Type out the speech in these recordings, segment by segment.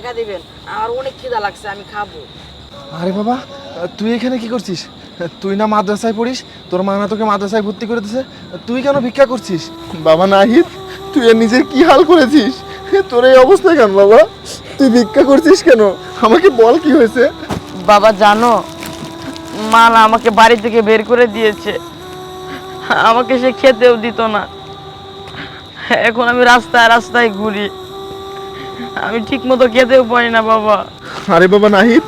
টাকা দিবেন। আমার অনেক খিদা লাগছে আমি খাব। আরে বাবা তুই এখানে কি করছিস? তুই না মাদ্রাসায় পড়িস তোর মা না তোকে মাদ্রাসায় ভর্তি করে দিছে তুই কেন ভিক্ষা করছিস? বাবা নাহিদ তুই এর নিজের কি হাল করেছিস? তোর এই অবস্থা কেন বাবা? তুই ভিক্ষা করছিস কেন? আমাকে বল কি হয়েছে? বাবা জানো মা না আমাকে বাড়ি থেকে বের করে দিয়েছে। আমাকে সে খেতেও দিত না। এখন আমি রাস্তায় রাস্তায় ঘুরি। আমি ঠিক মতো খেতেও পারি না বাবা। আরে বাবা নাহিদ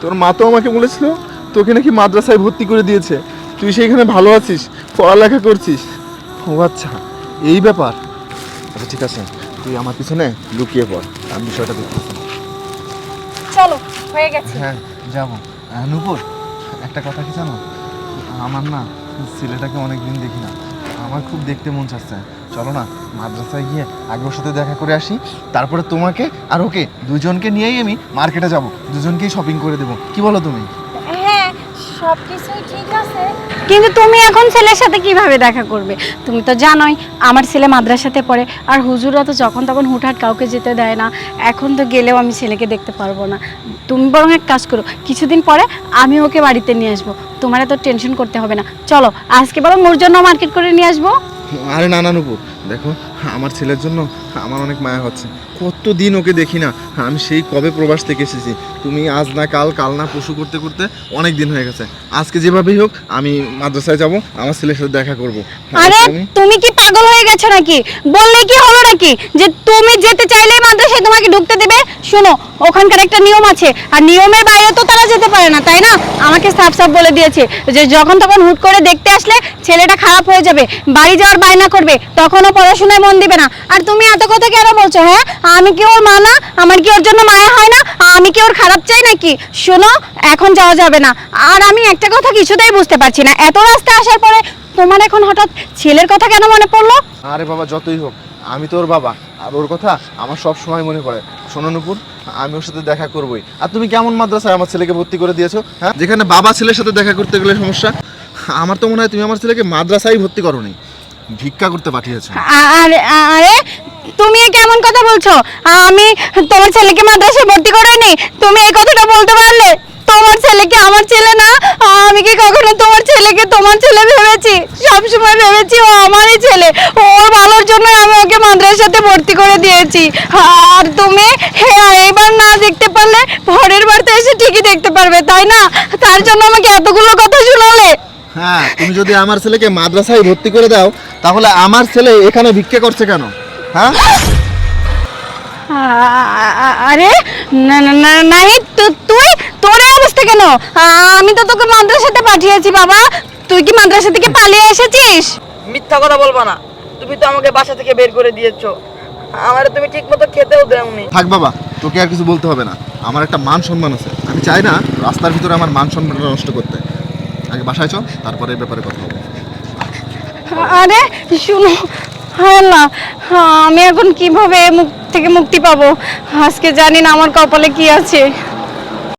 তোর মা তো আমাকে বলেছিল তোকে নাকি মাদ্রাসায় ভর্তি করে দিয়েছে। তুই সেইখানে ভালো আছিস পড়ালেখা করছিস। ও আচ্ছা এই ব্যাপার। আচ্ছা ঠিক আছে তুই আমার পিছনে লুকিয়ে পড় আমি বিষয়টা দেখতেছি চলো হয়ে গেছে। হ্যাঁ যাব। নুপুর একটা কথা কি জানো? আমার না ছেলেটাকে অনেক দিন দেখি না। আমার খুব দেখতে মন চাচ্ছে। চলো না মাদ্রাসায় গিয়ে আগে ওর সাথে দেখা করে আসি। তারপরে তোমাকে আর ওকে দুজনকে নিয়েই আমি মার্কেটে যাব। দুজনকেই শপিং করে দেবো। কি বলো তুমি? হ্যাঁ সব কিছুই ঠিক আছে। কিন্তু তুমি এখন ছেলের সাথে কীভাবে দেখা করবে? তুমি তো জানোই আমার ছেলে মাদ্রাসাতে পড়ে আর হুজুরা তো যখন তখন হুটহাট কাউকে যেতে দেয় না। এখন তো গেলেও আমি ছেলেকে দেখতে পারব না। তুমি বরং এক কাজ করো কিছুদিন পরে আমি ওকে বাড়িতে নিয়ে আসব। তোমার এত টেনশন করতে হবে না। চলো আজকে বরং ওর জন্য মার্কেট করে নিয়ে আসব। আরে নানানুপুর দেখো। আমার ছেলের জন্য আমার অনেক মায়া হচ্ছে। কত দিন ওকে দেখি না। আমি সেই কবে প্রবাস থেকে এসেছি। তুমি আজ না কাল কাল না পশু করতে করতে অনেক দিন হয়ে গেছে। আজকে যেভাবেই হোক আমি মাদ্রাসায় যাব আমার ছেলের সাথে দেখা করব। আরে তুমি- কি পাগল হয়ে গেছো নাকি? বললে কি হলো নাকি? যে তুমি যেতে চাইলেই মাদ্রাসায় তোমাকে ঢুকতে দেবে? শোনো ওখানকার একটা নিয়ম আছে। আর নিয়মের বাইরে তো তারা যেতে পারে না তাই না? আমাকে সাফ সাফ বলে দিয়েছে যে যখন তখন হুট করে দেখতে আসলে ছেলেটা খারাপ হয়ে যাবে বাড়ি যাওয়ার বায়না করবে তখনও পড়াশোনায় মন দিবে না। আর তুমি এত কথা কেন বলছো হ্যাঁ? আমি কি ওর মা না? আমার কি ওর জন্য মায়া হয় না? আমি কি ওর খারাপ চাই নাকি? শোনো, এখন যাওয়া যাবে না। আর আমি একটা কথা কিছুতেই বুঝতে পারছি না। এত রাস্তা আসার পরে তোমার এখন হঠাৎ ছেলের কথা কেন মনে পড়ল? আরে বাবা, যতই হোক, আমি তোর বাবা। আর ওর কথা আমার সব সময় মনে পড়ে। শোনো নুপুর, আমি ওর সাথে দেখা করবোই। আর তুমি কেমন মাদ্রাসায় আমার ছেলেকে ভর্তি করে দিয়েছ হ্যাঁ? যেখানে বাবা ছেলের সাথে দেখা করতে গেলে সমস্যা, আমার তো মনে হয় তুমি আমার ছেলেকে মাদ্রাসায় ভর্তি করোনি। ভিক্ষা করতে পাঠিয়েছো। আরে আরে, তুমি কেমন কথা বলছো? আমি তোমার ছেলেকে মাদ্রাসায় ভর্তি করিনি তুমি এই কথাটা বলতে পারলে? তোমার ছেলেকে আমার ছেলে না? আমি কি কখনো তোমার ছেলেকে তোমার ছেলে ভেবেছি? সব সময় ভেবেছি ও আমারই ছেলে। ওর ভালোর জন্য আমি ওকে মাদ্রাসাতে ভর্তি করে দিয়েছি। আর তুমি হ্যাঁ এইবার না দেখতে পারলে পরের বার তো এসে ঠিকই দেখতে পারবে, তাই না? তার জন্য আমাকে এতগুলো কথা হ্যাঁ তুমি যদি আমার ছেলেকে মাদ্রাসায় ভর্তি করে দাও তাহলে আমার ছেলে এখানে ভিক্ষা করছে কেন? হ্যাঁ? আরে না না না নাই তু- তুই তোর এই অবস্থা কেন? আমি তো তোকে মাদ্রাসাতে পাঠিয়েছি বাবা। তুই কি মাদ্রাসা থেকে পালিয়ে এসেছিস? মিথ্যা কথা বলবা না। তুমি তো আমাকে বাসা থেকে বের করে দিয়েছ। আমার তুমি ঠিক মতো খেতেও দেওনি। থাক বাবা তোকে আর কিছু বলতে হবে না। আমার একটা মান সম্মান আছে। আমি চাই না রাস্তার ভিতরে আমার মান সম্মানটা নষ্ট করতে। আগে বাসায় চল, তারপরে এই ব্যাপারে কথা হবে। আরে, শুনো হ্যাঁ না আমি এখন কীভাবে মুখ থেকে মুক্তি পাবো? আজকে জানি না আমার কপালে কি আছে।